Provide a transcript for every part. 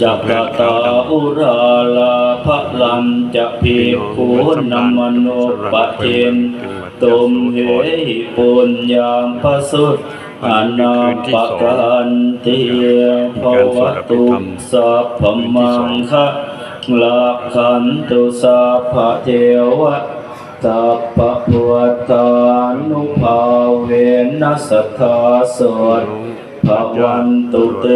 จักกตาอุราลาภลัมจะพิภูนมโนปะเทนตุมเหหิปุญญามพสุทอนาปะกันเตียภวตุสัพพมังคะลาคันตุสัพพเทวะสัพพะพุทธานุภาเวนัสทาโสด ภวันตุเต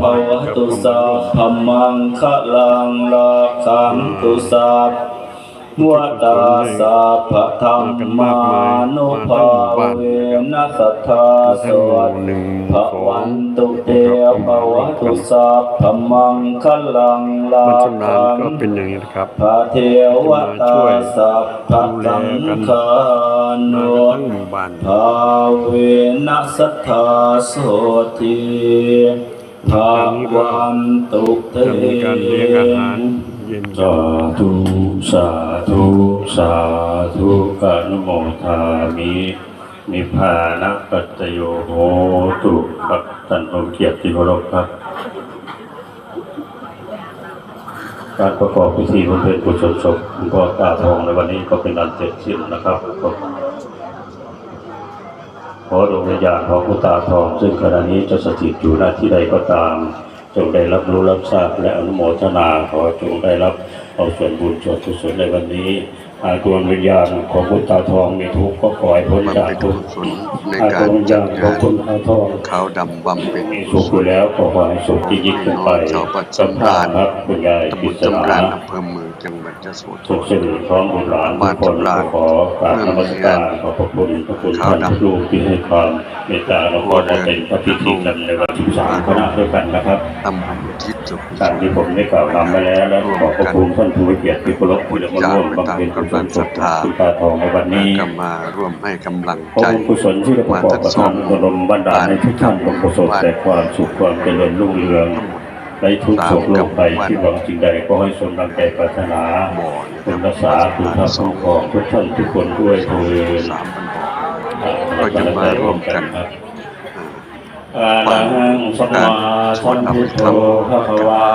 ภวตุสัพพมังคะลังลาคันตุสัพ วัตาสัพะธรรมานุภาเวนัสทธาโสดหนึ่งภวันตุเตภวตุสัพพมังคะลังลามันชำนาคัญก็เป็นอย่างนี้นะครับพระเทวตาสัพพะสังฆามานุกันทั้งหมู่บ้านภาเวนัสทธาโสติภาวันตุเตจะมีการเลี้ยงอาหาร เย็นสาธุ สาธุ สาธุอนุโมทามินิพพานะปัจโยโหตุครับท่านผู้เกียรติเคารพครับ การประกอบพิธีบำเพ็ญกุศลศพหลวงพ่อตาทองในวันนี้ก็เป็นอันเสร็จสิ้นนะครับขอดวงวิญญาณของคุณตาทอง ซึ่งขณะนี้จะสถิตอยู่หน้าที่ใดก็ตาม จงได้รับรู้รับทราบและอนุโมทนาขอจงได้รับเอาส่วนบุญส่วนกุศลในวันนี้หากดวงวิญญาณของคุณตาทองมีทุกข์ก็ขอให้พ้นมันจากเป็นทุกข์กุศลในหากกาดวรงวิญจัญาดณของงานคุณตาทองขาวดำบำเพ็ญมีสุขอยู่แล้วก็ขอให้สุขที่ยิ่งขึ้นไปชาวปัจสัจุมบัภานครับคุณยายตำบกิลษจำณารานอำเภอเมือง จังหวัดยโสธสุขรสิริพร้อมบุตรหลานทุกคนก็ขอกราบนมัสการขอบพระคุณพระคุณท่านทุกลูกที่ให้ความเมตตาและก็ได้เป็นพระพิธีกันในวันที่สามคณะด้วยกันนะครับตำบลทิศสุขตามที่ผมได้กล่าวนำไปแล้วและขอบพระคุณท่านผู้มีเกียรติที่เคารพที่ได้มาร่วมบำเพ็ญกุศลศพคุณตาทองในวันนี้ก็มาร่วมให้กำลังขอใจบุญกุศลที่ได้ประกอบกับทานบรมบันดาลในทุกท่านจงประสบแต่ความสุขความเจริญรุ่งเรือง ในทุกโศกโลกไปที่หวังสิ่งใดก็ให้สมดังใจปรารถนาบ่อคุณรักษาคุณพระคุ้มครองทุกท่านทุกคนด้วยเถิดสามพันบ่อก็จะมาร่วมกันครับอาลังสัมมาสัมพุทโธภะคะวา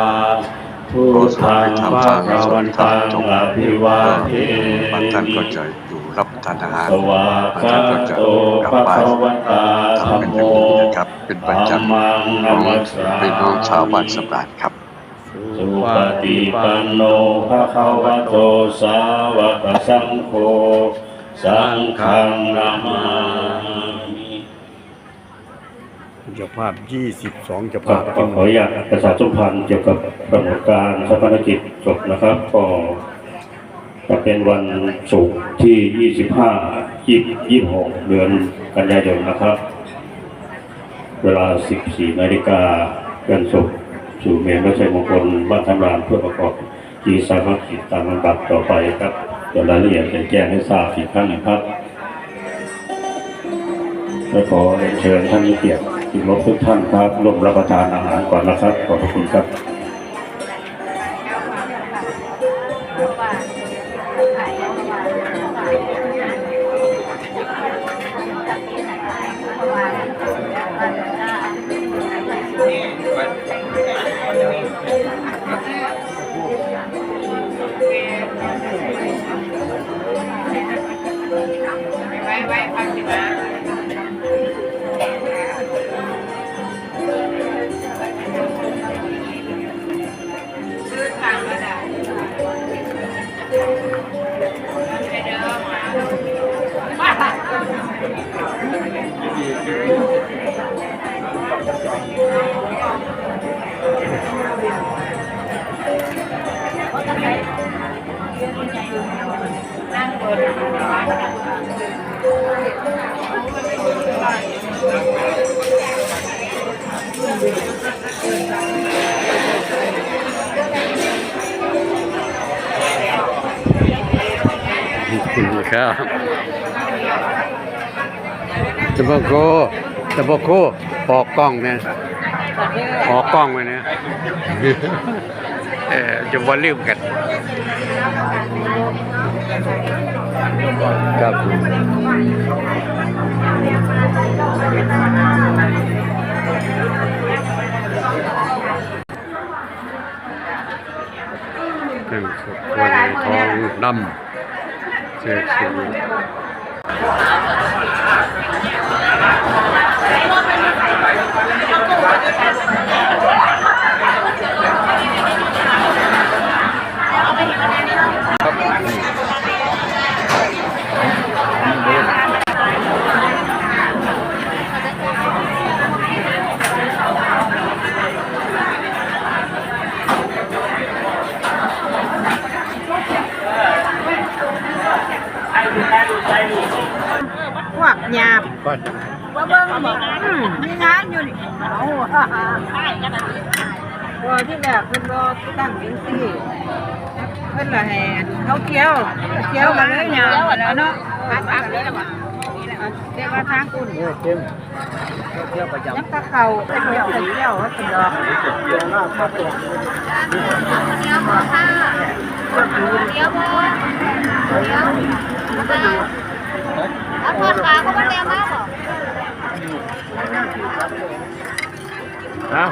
พุทธังภะคะวันตังอภิวาเทบางท่านก็มิจะอยู่ รับทานอาหารท่านก็จะกลับภะไปคะวันทำมเป็นอย่างนี้นะครับเป็นประจำของพี่น้องชาวบ้านสำราญครับสุปฏิปันโนภะคะวะโตสาวกสังโฆสังฆังนามามิเจ้าภาพ 22เจ้าภาพขออนุญาตประชาสัมพันธ์เกี่ยวกับกำหนดการชาปนกิจศพนะครับก็ จะเป็นวันศุกร์ที่ 25 26 เดือนกันยายนนะครับ เวลา 14 นาฬิกาเป็นศพสู่เมนพระชัยมงคลบ้านธรรมรามเพื่อประกอบกีสามัคคีตามลำดับต่อไปครับเดี๋ยวรายละเอียดจะแจ้งให้ทราบอีกครั้งหนึงครับและขอเชิญท่านเกียรติที่รบทุกท่านครับร่วมรับประทานอาหารก่อนนะครับ ขอบพระคุณครับ ไว้ไว้พั ครับตะบกโกตะบกโกออกกล้องเนี่ยออกกล้องไว้เนี่ย เออจะว่าลืมกัน ครับเป็นสุดตัวในทองดำเจ๊สูงพวก หยาบก่อนว่าเบิ่งบอกอืมมีงานอยู่นี่เอาฮ่าฮ่าที่แบบเพิ่นบ่ตั้งจังซี่เพิ่นละแห่เขาเกี่ยวเกี่ยวมาเลยหยาบแล้วเนาะพักพักเลยล่ะบ่เรียกว่าทางคุณเต็มเที่ยวประจยักษ์ตะเข่าเป็นเกี่ยวเป็นดอกเกี่ยวว่าเป็นดอกเดี๋ยวพอค่ะเดี๋ยวพอเดี๋ยวแล้วทอดปลาก็ไม่เร็วมากหรอกำนะ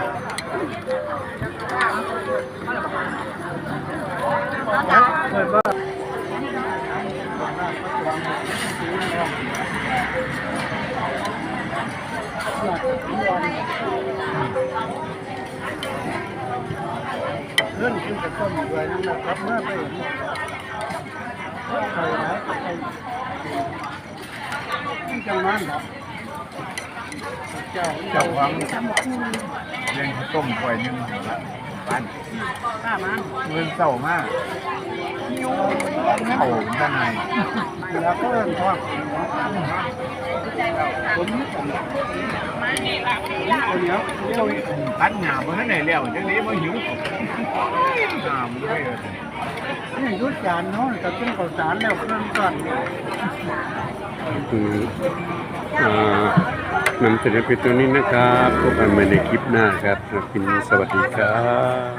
เรื่องขึ้นกับต้นด้วยนะครับ เมื่อไปใครไหนใครที่จังนั้นเหรอเจ้าเจ้าวังเล่นต้มกล้วยนึ่งบ้านเงินเศร้ามากเขาด้านในแล้วก็เรื่องท้องผมผมคนเดียวเดียวตัดหงาบนนั้นไหนแล้วจังนี้มาหิวหงามเลยนี่ยุดจานเนาะแต่เป็นข้าวสารแล้วเครื่องก่อนอืมอ่า นำเสนอเป็นตัวนี้นะครับพบกันใหม่ในคลิปหน้าครับกินสวัสดีครับ